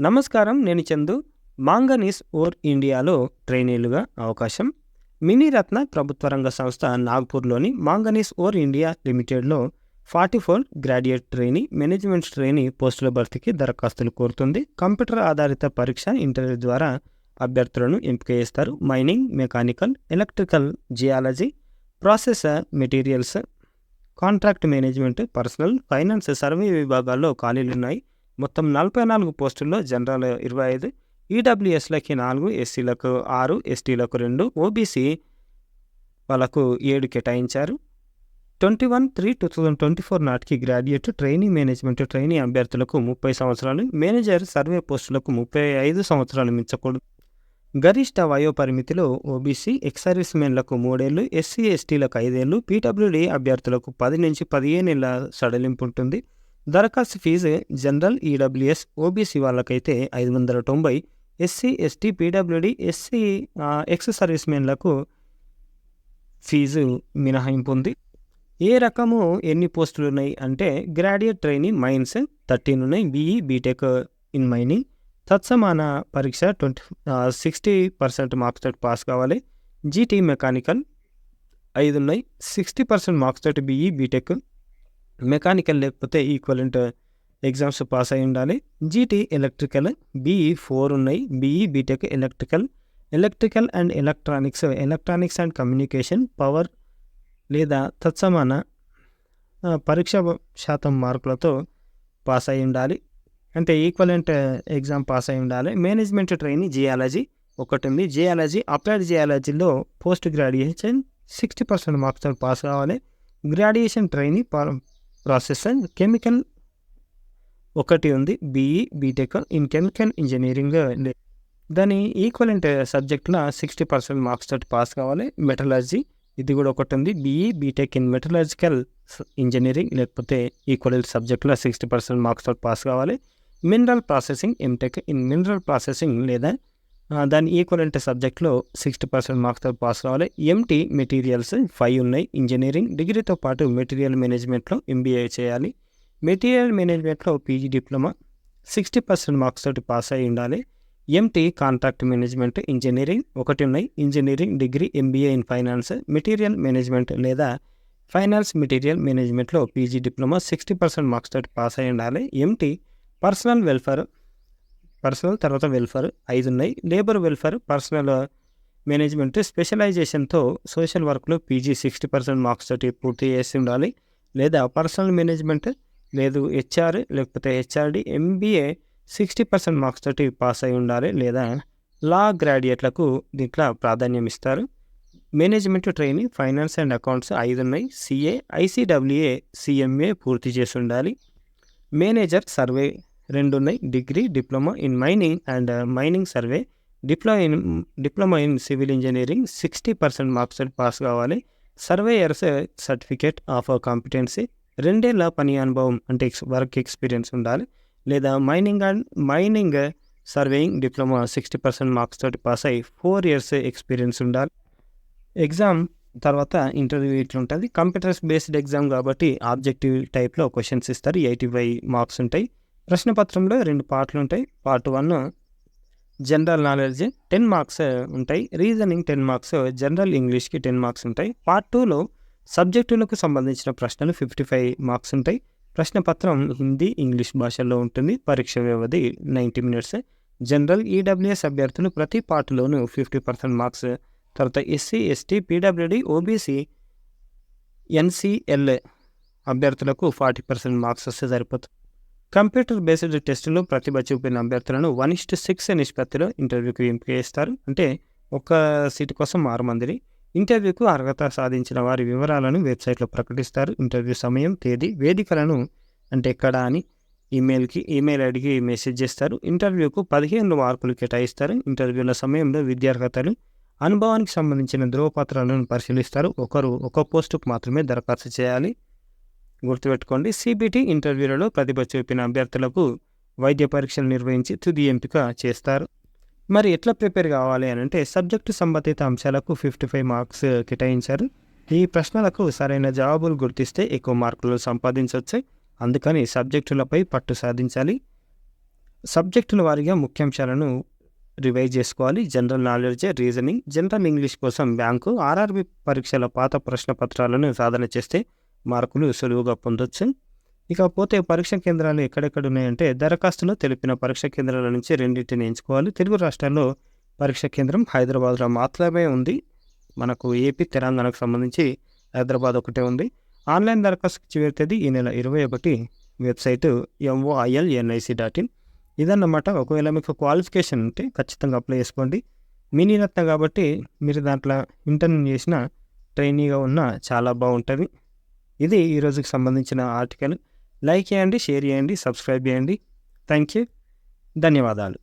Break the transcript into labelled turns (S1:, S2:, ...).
S1: నమస్కారం నేను Chandu. Manganese or ఇండియాలో ట్రైనీలుగా అవకాశం. మినీరత్న ప్రభుత్వ రంగ సంస్థ నాగ్పూర్లోని manganese ore India లిమిటెడ్లో forty four graduate trainee management trainee పోస్టుల భర్తీకి దరఖాస్తులు కోరుతుంది. కంప్యూటర్ ఆధారిత పరీక్ష ఇంటర్వ్యూ ద్వారా అభ్యర్థులను ఎంపిక చేస్తారు mining mechanical electrical geology process materials contract management personnel finance survey విభాగాల్లో ఖాళీలు ఉన్నాయి మొత్తం నలభై నాలుగు పోస్టుల్లో జనరల్ ఇరవై ఐదు ఈడబ్ల్యూఎస్లకి నాలుగు ఎస్సీలకు ఆరు ఎస్టీలకు రెండు ఓబీసీ వాళ్ళకు ఏడు కేటాయించారు. Twenty one three two thousand twenty four నాటికి గ్రాడ్యుయేట్ ట్రైనింగ్ మేనేజ్మెంట్ ట్రైనింగ్ అభ్యర్థులకు ముప్పై సంవత్సరాలు మేనేజర్ సర్వే పోస్టులకు ముప్పై ఐదు సంవత్సరాలు మించకూడదు. గరిష్ట వయో పరిమితిలో ఓబీసీ ఎక్స్ సర్వీస్ మెన్లకు మూడేళ్ళు ఎస్సీ ఎస్టీలకు ఐదేళ్ళు పీడబ్ల్యూడీ అభ్యర్థులకు పది నుంచి పదిహేను ఏళ్ళ సడలింపు ఉంటుంది. దరఖాస్తు ఫీజు జనరల్ ఈడబ్ల్యూఎస్ ఓబీసీ వాళ్ళకైతే ఐదు వందల తొంభై SC ST PWD SC ex service మెన్లకు fee మినహాయింపు ఉంది. ఏ రకము ఎన్ని పోస్టులు ఉన్నాయి అంటే గ్రాడ్యుయేట్ ట్రైనింగ్ మైన్స్ థర్టీన్ ఉన్నాయి బీఈ బీటెక్ ఇన్ మైనింగ్. తత్సమాన పరీక్ష ట్వంటీ సిక్స్టీ పర్సెంట్ మార్క్స్ తోటి పాస్ కావాలి. జీటీ మెకానికల్ ఐదు ఉన్నాయి సిక్స్టీ పర్సెంట్ మార్క్స్ తోటి బీఈ బీటెక్ మెకానికల్ లేకపోతే ఈక్వలెంట్ ఎగ్జామ్స్ పాస్ అయి ఉండాలి. జీటీ ఎలక్ట్రికల్ బీఈ ఫోర్ ఉన్నాయి. BE BTech electrical. Electrical and electronics electronics and communication power లేదా తత్సమాన పరీక్ష శాతం మార్కులతో పాస్ అయి ఉండాలి. అంటే ఈక్వలెంట్ ఎగ్జామ్ పాస్ అయి ఉండాలి. మేనేజ్మెంట్ ట్రైనింగ్ జియాలజీ ఒకటి ఉంది. జియాలజీ అప్లైడ్ జియాలజీలో పోస్ట్ గ్రాడ్యుయేషన్ సిక్స్టీ పర్సెంట్ మార్క్స్తో పాస్ కావాలి. గ్రాడ్యుయేషన్ ట్రైనింగ్ ప్రాసెస్ కెమికల్ ఒకటి ఉంది BE BTech in chemical engineering దాని ఈక్వలెంట్ సబ్జెక్ట్లో సిక్స్టీ పర్సెంట్ మార్క్స్ తోటి పాస్ కావాలి మెటలాజీ ఇది కూడా ఒకటి ఉంది BE BTech in metallurgical engineering లేకపోతే ఈక్వలెంట్ సబ్జెక్ట్లో సిక్స్టీ పర్సెంట్ మార్క్స్ తోటి పాస్ కావాలి. Mineral processing MTech in mineral processing లేదా దాని ఈక్వలెంట్ సబ్జెక్ట్లో సిక్స్టీ పర్సెంట్ మార్క్స్తో పాస్ రావాలి. ఎంటీ మెటీరియల్స్ ఫైవ్ ఉన్నాయి. ఇంజనీరింగ్ డిగ్రీతో పాటు మెటీరియల్ మేనేజ్మెంట్లో ఎంబీఏ చేయాలి. మెటీరియల్ మేనేజ్మెంట్లో PG diploma sixty percent marks తోటి పాస్ అయి ఉండాలి. ఎంటీ కాంట్రాక్ట్ మేనేజ్మెంట్ ఇంజనీరింగ్ ఒకటి ఉన్నాయి. Engineering degree MBA in finance material management లేదా ఫైనాన్స్ మెటీరియల్ మేనేజ్మెంట్లో PG diploma sixty percent marks తోటి పాస్ అయి ఉండాలి. ఎంటీ పర్సనల్ వెల్ఫేర్ పర్సనల్ తర్వాత వెల్ఫేర్ ఐదు ఉన్నాయి లేబర్ వెల్ఫేర్ పర్సనల్ మేనేజ్మెంట్ స్పెషలైజేషన్తో సోషల్ వర్క్లో పీజీ సిక్స్టీ పర్సెంట్ మార్క్స్ తోటి పూర్తి చేసి ఉండాలి. లేదా పర్సనల్ మేనేజ్మెంట్ లేదు హెచ్ఆర్ లేకపోతే HRD MBA sixty percent marks తోటి పాస్ అయి ఉండాలి. లేదా లా గ్రాడ్యుయేట్లకు దీంట్లో ప్రాధాన్యం ఇస్తారు. Management training finance and accounts ఐదు ఉన్నాయి సిఏ ఐసీడబ్ల్యూఏ సిఎంఏ పూర్తి చేసి ఉండాలి. మేనేజర్ సర్వే రెండు ఉన్నాయి degree diploma in mining and uh, mining survey. Diploma in diploma in civil engineering sixty percent marks pass కావాలి. Surveyors certificate of competency. రెండేళ్ళ పని అనుభవం అంటే వర్క్ ఎక్స్పీరియన్స్ ఉండాలి. లేదా mining and mining surveying diploma sixty percent marks తోటి pass అయ్యి four years experience ఉండాలి. ఎగ్జామ్ తర్వాత ఇంటర్వ్యూ ఇట్లా ఉంటుంది కంప్యూటర్స్ బేస్డ్ ఎగ్జామ్ కాబట్టి ఆబ్జెక్టివ్ టైప్లో క్వశ్చన్స్ ఇస్తారు. ఎయిటీ ఫైవ్ మార్క్స్ ఉంటాయి. ప్రశ్న పత్రంలో రెండు పార్ట్లు ఉంటాయి. Part one general knowledge ten marks ఉంటాయి. రీజనింగ్ టెన్ మార్క్స్ జనరల్ ఇంగ్లీష్కి టెన్ మార్క్స్ ఉంటాయి. పార్ట్ టూలో సబ్జెక్టులకు సంబంధించిన ప్రశ్నలు ఫిఫ్టీ ఫైవ్ మార్క్స్ ఉంటాయి. ప్రశ్న పత్రం హిందీ ఇంగ్లీష్ భాషల్లో ఉంటుంది. పరీక్ష వ్యవధి నైంటీ మినిట్స్. జనరల్ ఈడబ్ల్యూఎస్ అభ్యర్థులు ప్రతి పార్ట్లోనూ ఫిఫ్టీ పర్సెంట్ మార్క్స్. తర్వాత SC ST PWD OBC NCL అభ్యర్థులకు ఫార్టీ పర్సెంట్ మార్క్స్ వస్తే సరిపోతుంది. కంప్యూటర్ బేస్డ్ టెస్టులో ప్రతిభ చూపిన అభ్యర్థులను వన్ ఇస్ట్ సిక్స్ నిష్పత్తిలో ఇంటర్వ్యూకి ఎంపిక చేస్తారు అంటే ఒక సీటు కోసం ఆరు మందిని. ఇంటర్వ్యూకు అర్హత సాధించిన వారి వివరాలను వెబ్సైట్లో ప్రకటిస్తారు. ఇంటర్వ్యూ సమయం తేదీ వేదికలను అంటే ఎక్కడ అని ఈమెయిల్కి ఈమెయిల్ ఐడికి మెసేజ్ చేస్తారు. ఇంటర్వ్యూకు పదిహేను మార్కులు కేటాయిస్తారు. ఇంటర్వ్యూల సమయంలో విద్యార్హతలు అనుభవానికి సంబంధించిన ధ్రువపత్రాలను పరిశీలిస్తారు. ఒకరు ఒక పోస్టుకు మాత్రమే దరఖాస్తు చేయాలి. గుర్తుపెట్టుకోండి. సిబిటి ఇంటర్వ్యూలలో ప్రతిభ చూపిన అభ్యర్థులకు వైద్య పరీక్షలు నిర్వహించి తుది ఎంపిక చేస్తారు. మరి ఎట్లా ప్రిపేర్ కావాలి అని అంటే సబ్జెక్టు సంబంధిత అంశాలకు ఫిఫ్టీ ఫైవ్ మార్క్స్ కేటాయించారు. ఈ ప్రశ్నలకు సరైన జవాబులు గుర్తిస్తే ఎక్కువ మార్కులు సంపాదించవచ్చు. అందుకని సబ్జెక్టులపై పట్టు సాధించాలి. సబ్జెక్టుల వారీగా ముఖ్యాంశాలను రివైజ్ చేసుకోవాలి. General knowledge reasoning general English కోసం బ్యాంకు ఆర్ఆర్బి పరీక్షల పాత ప్రశ్న పత్రాలను సాధన చేస్తే మార్కులు సులువుగా పొందొచ్చు. ఇకపోతే పరీక్ష కేంద్రాలు ఎక్కడెక్కడ ఉన్నాయంటే దరఖాస్తులో తెలిపిన పరీక్ష కేంద్రాల నుంచి రెండింటిని ఎంచుకోవాలి. తెలుగు రాష్ట్రాల్లో పరీక్ష కేంద్రం హైదరాబాద్లో మాత్రమే ఉంది. మనకు ఏపీ తెలంగాణకు సంబంధించి హైదరాబాద్ ఒకటే ఉంది. ఆన్లైన్ దరఖాస్తు చివరి తేదీ ఈ నెల ఇరవై ఒకటి. Website MOIL NIC dot in. ఇదన్నమాట ఒకవేళ మీకు క్వాలిఫికేషన్ ఉంటే ఖచ్చితంగా అప్లై చేసుకోండి. మినీ రత్న కాబట్టి మీరు దాంట్లో ఇంటర్న్ చేసిన ట్రైనీగా ఉన్న చాలా బాగుంటుంది. ఇది ఈరోజుకి సంబంధించిన ఆర్టికల్. లైక్ చేయండి షేర్ చేయండి సబ్స్క్రైబ్ చేయండి. థ్యాంక్ యూ ధన్యవాదాలు.